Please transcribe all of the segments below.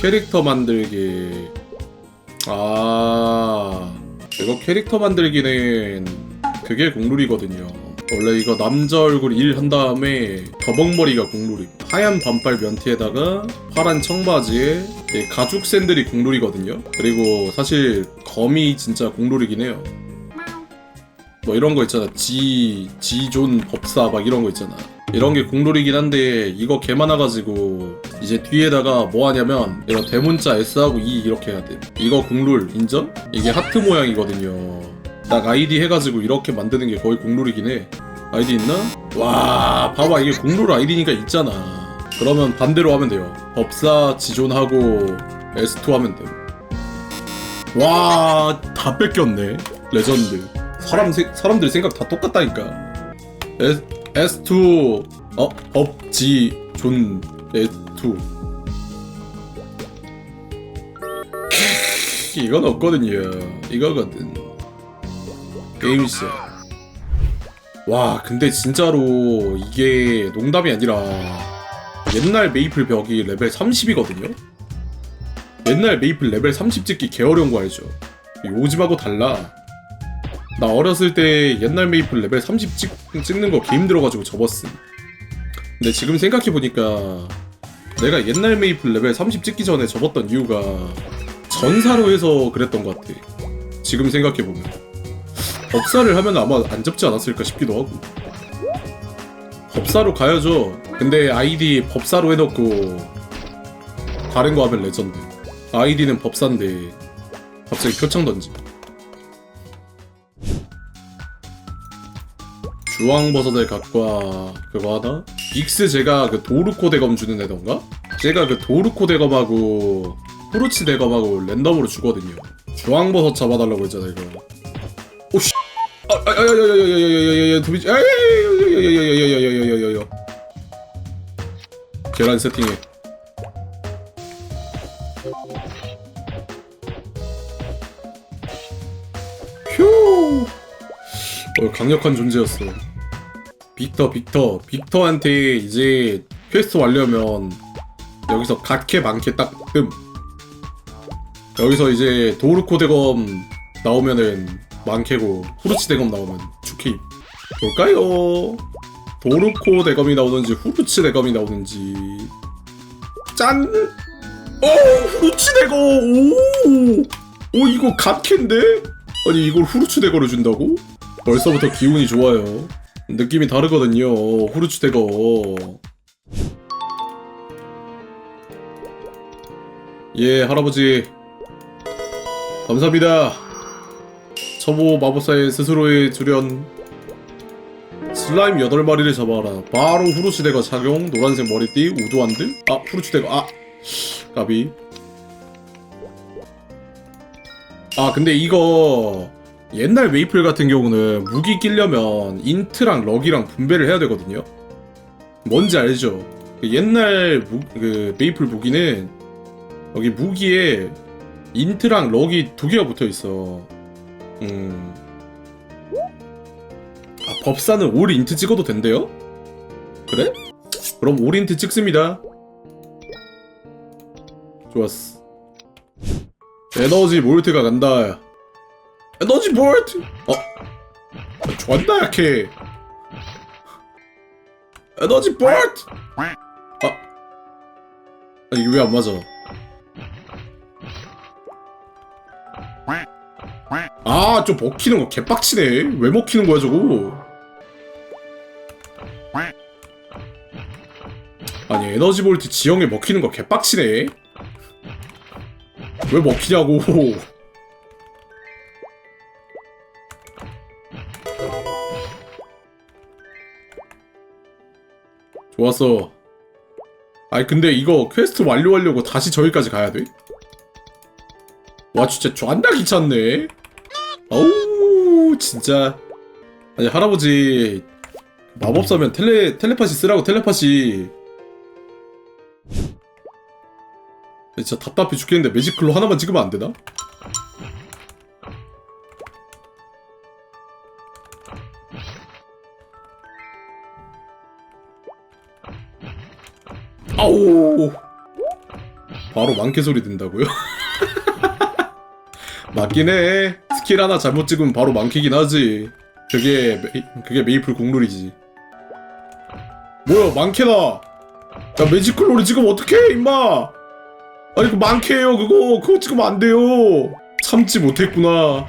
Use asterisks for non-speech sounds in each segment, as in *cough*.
캐릭터 만들기. 아 이거 캐릭터 만들기는 그게 공룰이거든요. 원래 이거 남자 얼굴 1한 다음에 더벅머리가 공룰임 하얀 반팔 면티에다가 파란 청바지에 이 가죽 샌들이 공룰이거든요. 그리고 사실 검이 진짜 공룰이긴 해요. 뭐 이런 거 있잖아. 지 지존 법사 막 이런 거 있잖아. 이런 게 공룰이긴 한데 이거 개 많아가지고 이제 뒤에다가 뭐 하냐면 이런 대문자 S하고 E 이렇게 해야 돼. 이거 공룰 인정? 이게 하트 모양이거든요. 딱 아이디 해가지고 이렇게 만드는 게 거의 공룰이긴 해. 아이디 있나? 와 봐봐. 이게 공룰 아이디니까 있잖아. 그러면 반대로 하면 돼요. 법사 지존하고 S2 하면 돼와다 뺏겼네. 레전드. 사람 세- 사람들 생각 다 똑같다니까. S, S2 어 법지 존 S2 이건 없거든요. 이거거든. 게임샷 와 근데 진짜로 이게 농담이 아니라 옛날 메이플 벽이 레벨 30이거든요? 옛날 메이플 레벨 30 찍기 개 어려운 거 알죠? 요즘하고 달라. 나 어렸을 때 옛날 메이플 레벨 30 찍, 찍는 거 개 힘들어가지고 접었음. 근데 지금 생각해보니까 내가 옛날 메이플 레벨 30 찍기 전에 접었던 이유가 전사로 해서 그랬던 것 같아. 지금 생각해보면. 법사를 하면 아마 안 접지 않았을까 싶기도 하고. 법사로 가야죠. 근데 아이디 법사로 해놓고 다른 거 하면 레전드. 아이디는 법사인데 갑자기 표창 던지. 주황버섯의 각과 그거 하나? 빅스 제가 그 도르코 대검 주는 애던가? 제가 그 도르코 대검하고 후르츠 대검하고 랜덤으로 주거든요. 주황버섯 잡아달라고 했잖아 이거. 오씨. 아야야야야야야야야야야 도비지. 아야야야야야야야야야야야야야. 계란 세팅해. 휴. 어, 강력한 존재였어. 빅터, 빅터, 빅터한테 이제 퀘스트 완료하면 여기서 갓캐 많게 딱 뜸. 여기서 이제 도르코 대검 나오면은 많캐고 후르츠 대검 나오면 축케임. 볼까요? 도르코 대검이 나오는지 후르츠 대검이 나오는지. 짠! 어, 후르츠 대검! 오! 오, 이거 갓캐인데? 아니, 이걸 후르츠 대검을 준다고? 벌써부터 기운이 좋아요. 느낌이 다르거든요. 후르츠 대거. 예, 할아버지. 감사합니다. 처보 마법사의 스스로의 주련. 슬라임 8마리를 잡아라. 바로 후르츠 대거 착용. 노란색 머리띠. 우드한드. 아, 후르츠 대거. 아. 까비. 아, 근데 이거 옛날 메이플 같은 경우는 무기 끼려면 인트랑 럭이랑 분배를 해야 되거든요. 뭔지 알죠? 그 옛날 무, 그 메이플 무기는 여기 무기에 인트랑 럭이 두 개가 붙어 있어. 음. 아, 법사는 올 인트 찍어도 된대요? 그래? 그럼 올 인트 찍습니다. 좋았어. 에너지 몰트가 간다. 에너지 볼트! 어? 아, 존나 약해. 에너지 볼트! 아. 아, 이게 왜 안 맞아? 아, 좀 먹히는 거 개빡치네. 왜 먹히는 거야, 저거? 아니, 에너지 볼트 지형에 먹히는 거 개빡치네. 왜 먹히냐고. 좋았어. 아니 근데 이거 퀘스트 완료하려고 다시 저기까지 가야 돼? 와 진짜 존나 귀찮네. 어우 진짜. 아니 할아버지 마법사면 텔레 텔레파시 쓰라고 텔레파시. 진짜 답답해 죽겠는데 매직클로 하나만 찍으면 안 되나? 아우. 바로 많게 소리 든다고요? *laughs* 맞긴 해. 스킬 하나 잘못 찍으면 바로 많게긴 하지. 그게 메, 그게 메이플 공룰이지. 뭐야 많게다. 야 매지클로리 찍으면 어떡해 임마. 아니 그 많게요 그거. 그거 찍으면 안 돼요. 참지 못했구나.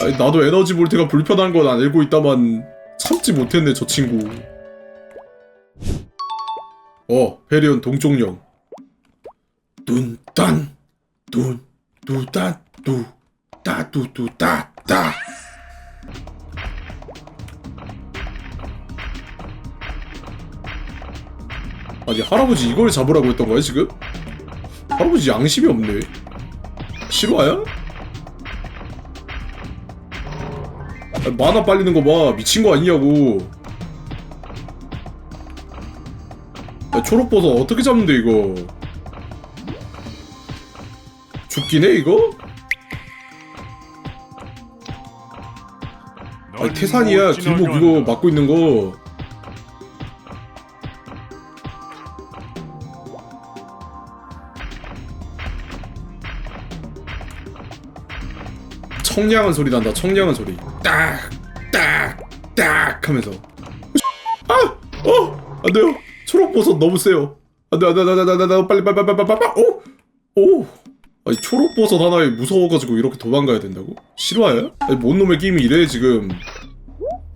아니 나도 에너지 볼트가 불편한 건 알고 있다만 참지 못했네 저 친구 어 페리온 동쪽령. 둔딴 둔 두따 두 따 두 두 따 따. 아니 할아버지 이걸 잡으라고 했던 거야 지금? 할아버지 양심이 없네. 실화야? 아, 만화 빨리는 거 봐. 미친 거 아니냐고 야, 초록 버섯 어떻게 잡는데 이거? 죽긴 해 이거? 아니 태산이야. 길목 이거 막고 있는 거. 청량한 소리 난다 청량한 소리. 딱 딱 딱 하면서. 아! 어! 안 돼요 초록버섯 너무 세요 안돼 안돼 안돼 빨리 빨리 빨리 빨리 빨리 오! 오! 아니 초록버섯 하나에 무서워가지고 이렇게 도망가야 된다고? 실화야? 아니 뭔 놈의 게임이 이래 지금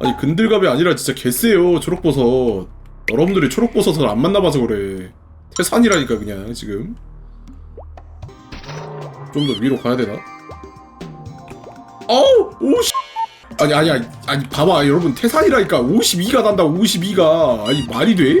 아니 근들갑이 아니라 진짜 개쎄요 초록버섯 여러분들이 초록버섯을 안 만나봐서 그래 태산이라니까 그냥 지금 좀 더 위로 가야 되나? 어우! 오씨! 아니 아니 아니 아니 봐봐 여러분 태산이라니까 52가 난다 52가 아니 말이 돼?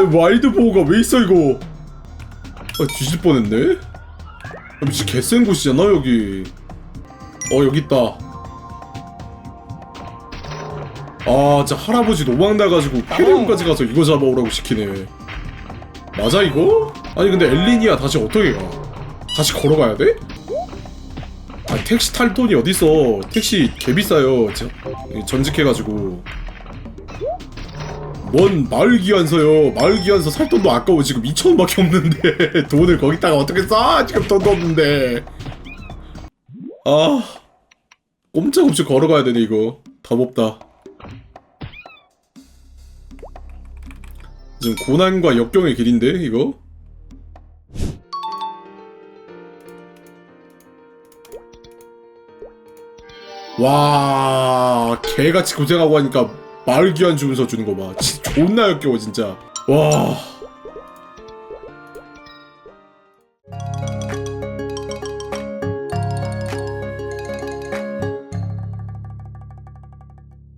와이드 보호가 왜 있어 이거? 아 뒤질 뻔했네? 아, 미친 개센 곳이잖아 여기. 어 여기 있다. 아 진짜 할아버지 노망 나가지고 페리온까지 가서 이거 잡아오라고 시키네. 맞아 이거? 아니 근데 엘리니아 다시 어떻게 가? 다시 걸어가야 돼? 아 택시 탈 돈이 어딨어? 택시 개비싸요. 저- 전직해가지고 뭔 마을 기한서요? 마을 기한서 살 돈도 아까워 지금 2천원밖에 없는데 *laughs* 돈을 거기다가 어떻게 써? 지금 돈도 없는데. 아 꼼짝없이 걸어가야 되네 이거. 답 없다. 지금 고난과 역경의 길인데 이거? 와 개같이 고생하고 하니까 기한 주문서 주는 거봐. 존나 역겨워 진짜. 와